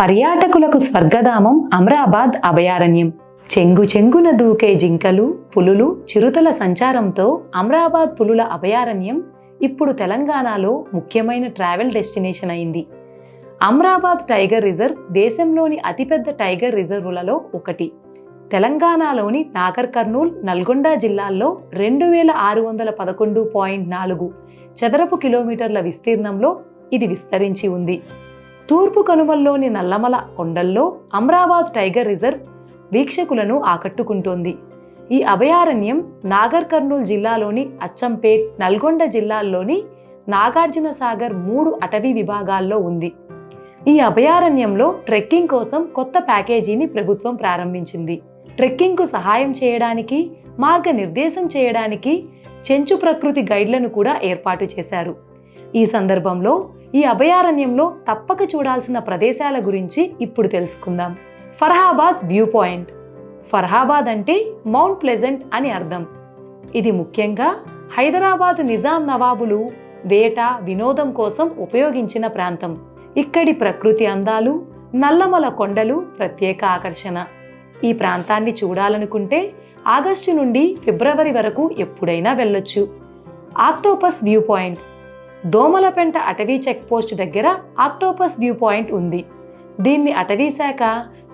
పర్యాటకులకు స్వర్గధామం అమరాబాద్ అభయారణ్యం. చెంగు చెంగున దూకే జింకలు పులులు చిరుతల సంచారంతో అమరాబాద్ పులుల అభయారణ్యం ఇప్పుడు తెలంగాణలో ముఖ్యమైన ట్రావెల్ డెస్టినేషన్ అయింది. అమరాబాద్ టైగర్ రిజర్వ్ దేశంలోని అతిపెద్ద టైగర్ రిజర్వులలో ఒకటి. తెలంగాణలోని నాగర్ కర్నూల్ నల్గొండ జిల్లాల్లో రెండు వేల ఆరు వందల పదకొండు పాయింట్ నాలుగు చదరపు కిలోమీటర్ల విస్తీర్ణంలో ఇది విస్తరించి ఉంది. తూర్పు కనుమల్లోని నల్లమల కొండల్లో అమ్రాబాద్ టైగర్ రిజర్వ్ వీక్షకులను ఆకట్టుకుంటోంది. ఈ అభయారణ్యం నాగర్ కర్నూల్ జిల్లాలోని అచ్చంపేట్ నల్గొండ జిల్లాల్లోని నాగార్జున సాగర్ మూడు అటవీ విభాగాల్లో ఉంది. ఈ అభయారణ్యంలో ట్రెక్కింగ్ కోసం కొత్త ప్యాకేజీని ప్రభుత్వం ప్రారంభించింది. ట్రెక్కింగ్కు సహాయం చేయడానికి మార్గనిర్దేశం చేయడానికి చెంచు ప్రకృతి గైడ్లను కూడా ఏర్పాటు చేశారు. ఈ సందర్భంలో ఈ అభయారణ్యంలో తప్పక చూడాల్సిన ప్రదేశాల గురించి ఇప్పుడు తెలుసుకుందాం. Farahabad view point. ఫర్హాబాద్ అంటే మౌంట్ ప్లెజెంట్ అని అర్థం. ఇది ముఖ్యంగా హైదరాబాద్ నిజాం నవాబులు వేట వినోదం కోసం ఉపయోగించిన ప్రాంతం. ఇక్కడి ప్రకృతి అందాలు నల్లమల కొండలు ప్రత్యేక ఆకర్షణ. ఈ ప్రాంతాన్ని చూడాలనుకుంటే ఆగస్టు నుండి ఫిబ్రవరి వరకు ఎప్పుడైనా వెళ్ళొచ్చు. Octopus view point. దోమలపెంట అటవీ చెక్పోస్ట్ దగ్గర ఆక్టోపస్ వ్యూ పాయింట్ ఉంది. దీన్ని అటవీ శాఖ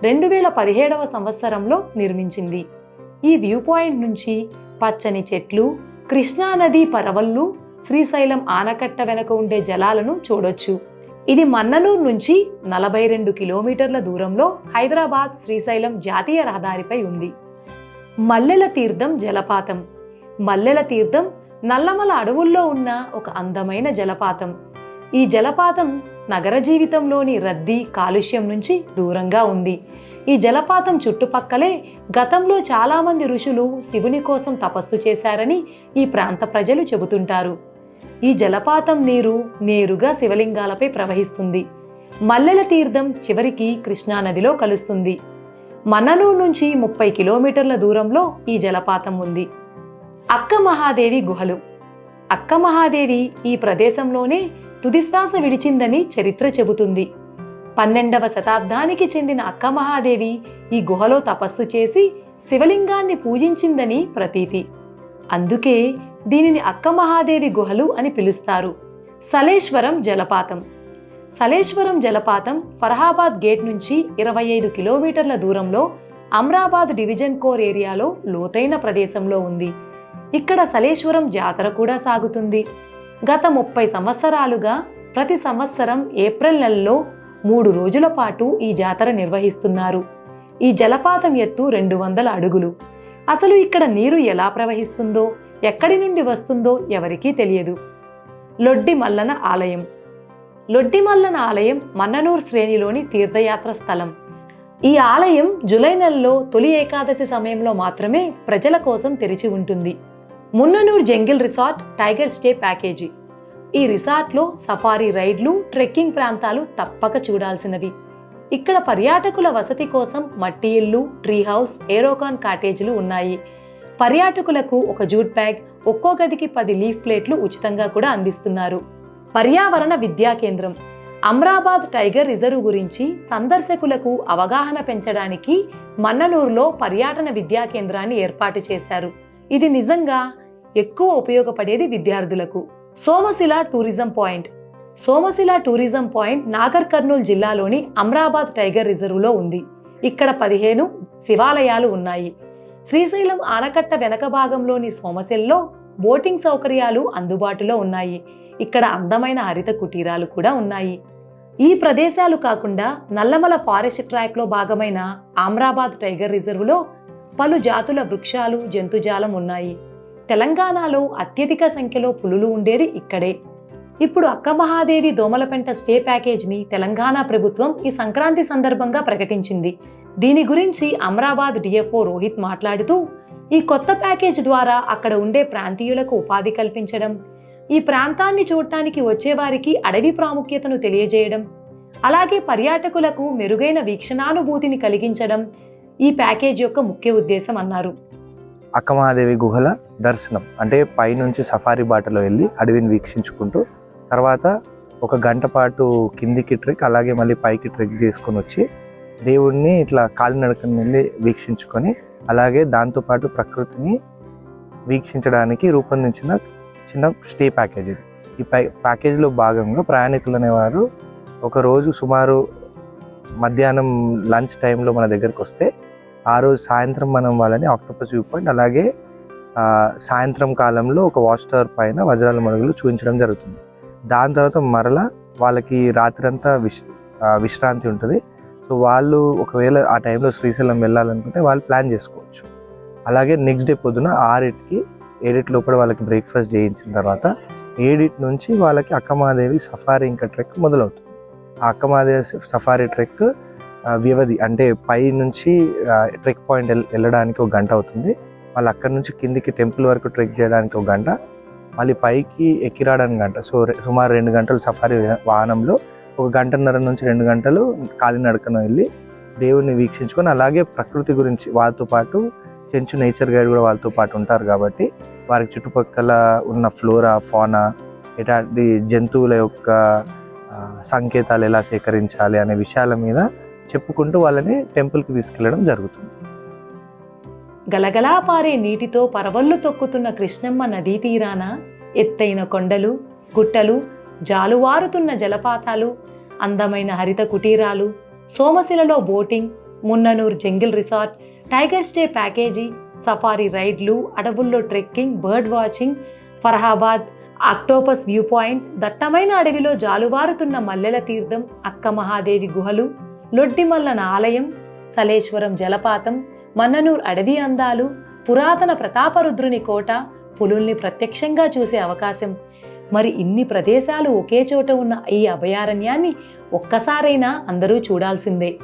రెండు వేల పదిహేడవ సంవత్సరంలో నిర్మించింది. ఈ వ్యూ పాయింట్ నుంచి పచ్చని చెట్లు కృష్ణానది పరవళ్ళు శ్రీశైలం ఆనకట్ట వెనక ఉండే జలాలను చూడొచ్చు. ఇది మన్ననూరు నుంచి నలభై రెండు కిలోమీటర్ల దూరంలో హైదరాబాద్ శ్రీశైలం జాతీయ రహదారిపై ఉంది. మల్లెల తీర్థం జలపాతం. మల్లెల తీర్థం నల్లమల అడవుల్లో ఉన్న ఒక అందమైన జలపాతం. ఈ జలపాతం నగర జీవితంలోని రద్దీ కాలుష్యం నుంచి దూరంగా ఉంది. ఈ జలపాతం చుట్టుపక్కలే గతంలో చాలామంది ఋషులు శివుని కోసం తపస్సు చేశారని ఈ ప్రాంత ప్రజలు చెబుతుంటారు. ఈ జలపాతం నీరు నేరుగా శివలింగాలపై ప్రవహిస్తుంది. మల్లెల తీర్థం చివరికి కృష్ణానదిలో కలుస్తుంది. మన్ననూరు నుంచి ముప్పై కిలోమీటర్ల దూరంలో ఈ జలపాతం ఉంది. అక్క మహాదేవి గుహలు. అక్క మహాదేవి ఈ ప్రదేశంలోనే తుదిశ్వాస విడిచిందని చరిత్ర చెబుతుంది. పన్నెండవ శతాబ్దానికి చెందిన అక్క మహాదేవి ఈ గుహలో తపస్సు చేసి శివలింగాన్ని పూజించిందని ప్రతీతి. అందుకే దీనిని అక్క మహాదేవి గుహలు అని పిలుస్తారు. సలేశ్వరం జలపాతం. సలేశ్వరం జలపాతం ఫరహాబాద్ గేట్ నుంచి ఇరవై ఐదు కిలోమీటర్ల దూరంలో అమ్రాబాద్ డివిజన్ కోర్ ఏరియాలో లోతైన ప్రదేశంలో ఉంది. ఇక్కడ సలేశ్వరం జాతర కూడా సాగుతుంది. గత ముప్పై సంవత్సరాలుగా ప్రతి సంవత్సరం ఏప్రిల్ నెలలో మూడు రోజుల పాటు ఈ జాతర నిర్వహిస్తున్నారు. ఈ జలపాతం ఎత్తు రెండు వందల అడుగులు. అసలు ఇక్కడ నీరు ఎలా ప్రవహిస్తుందో ఎక్కడి నుండి వస్తుందో ఎవరికీ తెలియదు. లొడ్డి మల్లన ఆలయం. లొడ్డి మల్లన ఆలయం మన్ననూర్ శ్రేణిలోని తీర్థయాత్ర స్థలం. ఈ ఆలయం జులై నెలలో తొలి ఏకాదశి సమయంలో మాత్రమే ప్రజల కోసం తెరిచి ఉంటుంది. Mannanur jungle resort tiger stay package. ఈ రిసార్ట్లో సఫారీ రైడ్లు ట్రెక్కింగ్ ప్రాంతాలు తప్పక చూడాల్సినవి. ఇక్కడ పర్యాటకుల వసతి కోసం మట్టి ఇల్లు ట్రీ హౌస్ ఏరోకాన్ కాటేజీలు ఉన్నాయి. పర్యాటకులకు ఒక జూట్ బ్యాగ్ ఒక్కో గదికి పది లీఫ్ ప్లేట్లు ఉచితంగా కూడా అందిస్తున్నారు. పర్యావరణ విద్యా కేంద్రం. అమ్రాబాద్ టైగర్ రిజర్వ్ గురించి సందర్శకులకు అవగాహన పెంచడానికి మన్ననూరులో పర్యాటన విద్యా కేంద్రాన్ని ఏర్పాటు చేశారు. ఇది నిజంగా ఎక్కువ ఉపయోగపడేది విద్యార్థులకు. Somasila tourism point. Somasila tourism point Nagar Kurnool జిల్లాలోని అమ్రాబాద్ టైగర్ రిజర్వ్లో ఉంది. ఇక్కడ పదిహేను శివాలయాలు ఉన్నాయి. శ్రీశైలం ఆనకట్ట వెనక భాగంలోని సోమశిల్లో బోటింగ్ సౌకర్యాలు అందుబాటులో ఉన్నాయి. ఇక్కడ అందమైన హరిత కుటీరాలు కూడా ఉన్నాయి. ఈ ప్రదేశాలు కాకుండా నల్లమల ఫారెస్ట్ ట్రాక్లో భాగమైన ఆమ్రాబాద్ టైగర్ రిజర్వ్లో పలు జాతుల వృక్షాలు జంతుజాలం ఉన్నాయి. తెలంగాణలో అత్యధిక సంఖ్యలో పులులు ఉండేది ఇక్కడే. ఇప్పుడు అక్క మహాదేవి దోమలపెంట స్టే ప్యాకేజ్ని తెలంగాణ ప్రభుత్వం ఈ సంక్రాంతి సందర్భంగా ప్రకటించింది. దీని గురించి అమరాబాద్ డిఎఫ్ఓ రోహిత్ మాట్లాడుతూ ఈ కొత్త ప్యాకేజ్ ద్వారా అక్కడ ఉండే ప్రాంతీయులకు ఉపాధి కల్పించడం ఈ ప్రాంతాన్ని చూడటానికి వచ్చేవారికి అడవి ప్రాముఖ్యతను తెలియజేయడం అలాగే పర్యాటకులకు మెరుగైన వీక్షణానుభూతిని కలిగించడం ఈ ప్యాకేజ్ యొక్క ముఖ్య ఉద్దేశం అన్నారు. అక్కమహాదేవి గుహల దర్శనం అంటే పైనుంచి సఫారీ బాటలో వెళ్ళి అడవిని వీక్షించుకుంటూ తర్వాత ఒక గంట పాటు కిందికి ట్రెక్ అలాగే మళ్ళీ పైకి ట్రెక్ చేసుకొని వచ్చి దేవుణ్ణి ఇట్లా కాలినడకని వెళ్ళి వీక్షించుకొని అలాగే దాంతోపాటు ప్రకృతిని వీక్షించడానికి రూపొందించిన చిన్న స్టే ప్యాకేజ్ ఇది. ఈ పై ప్యాకేజీలో భాగంగా ప్రయాణికులు అనేవారు ఒకరోజు సుమారు మధ్యాహ్నం లంచ్ టైంలో మన దగ్గరికి వస్తే ఆ రోజు సాయంత్రం మనం వాళ్ళని ఆక్టోపస్ వ్యూ పాయింట్ అలాగే సాయంత్రం కాలంలో ఒక వాచ్ టవర్ పైన వజ్రాల మడుగులు చూపించడం జరుగుతుంది. దాని తర్వాత మరలా వాళ్ళకి రాత్రంతా విశ్ విశ్రాంతి ఉంటుంది. సో వాళ్ళు ఒకవేళ ఆ టైంలో శ్రీశైలం వెళ్ళాలనుకుంటే వాళ్ళు ప్లాన్ చేసుకోవచ్చు. అలాగే నెక్స్ట్ డే పొద్దున ఆరింటికి ఏడిటి లోపల వాళ్ళకి బ్రేక్ఫాస్ట్ చేయించిన తర్వాత ఏడిటి నుంచి వాళ్ళకి అక్కమాదేవి సఫారీ ఇంకా ట్రెక్ మొదలవుతుంది. ఆ అక్కమాదేవి సఫారీ ట్రెక్ వ్యవధి అంటే పై నుంచి ట్రెక్ పాయింట్ వెళ్ళడానికి ఒక గంట అవుతుంది. మళ్ళీ అక్కడ నుంచి కిందికి టెంపుల్ వరకు ట్రెక్ చేయడానికి ఒక గంట. మళ్ళీ పైకి ఎక్కిరాడానికి గంట. సో సుమారు రెండు గంటలు సఫారీ వాహనంలో. ఒక గంటన్నర నుంచి రెండు గంటలు కాలినడకన వెళ్ళి దేవుడిని వీక్షించుకొని అలాగే ప్రకృతి గురించి వాళ్ళతో పాటు చెంచు నేచర్ గైడ్ కూడా వాళ్ళతో పాటు ఉంటారు కాబట్టి వారికి చుట్టుపక్కల ఉన్న ఫ్లోరా ఫానా ఎలాంటి జంతువుల యొక్క సంకేతాలు ఎలా సేకరించాలి అనే విషయాల మీద చెప్పుకుంటూ వాళ్ళని టెంపుల్కి తీసుకెళ్ళడం జరుగుతుంది. గలగలా పారే నీటితో పరవళ్ళు తొక్కుతున్న కృష్ణమ్మ నదీ తీరాన ఎత్తైన కొండలు గుట్టలు జాలువారుతున్న జలపాతాలు అందమైన హరిత కుటీరాలు సోమశిలలో boating Mannanur jungle resort tiger stay package safari రైడ్లు అడవుల్లో trekking bird watching Farahabad octopus view point దట్టమైన అడవిలో జాలువారుతున్న మల్లెల తీర్థం అక్క మహాదేవి గుహలు లొడ్డిమల్లన ఆలయం సలేశ్వరం జలపాతం మన్ననూర్ అడవి అందాలు పురాతన ప్రతాపరుద్రుని కోట పులుల్ని ప్రత్యక్షంగా చూసే అవకాశం. మరి ఇన్ని ప్రదేశాలు ఒకే చోట ఉన్న ఈ అభయారణ్యాన్ని ఒక్కసారైనా అందరూ చూడాల్సిందే.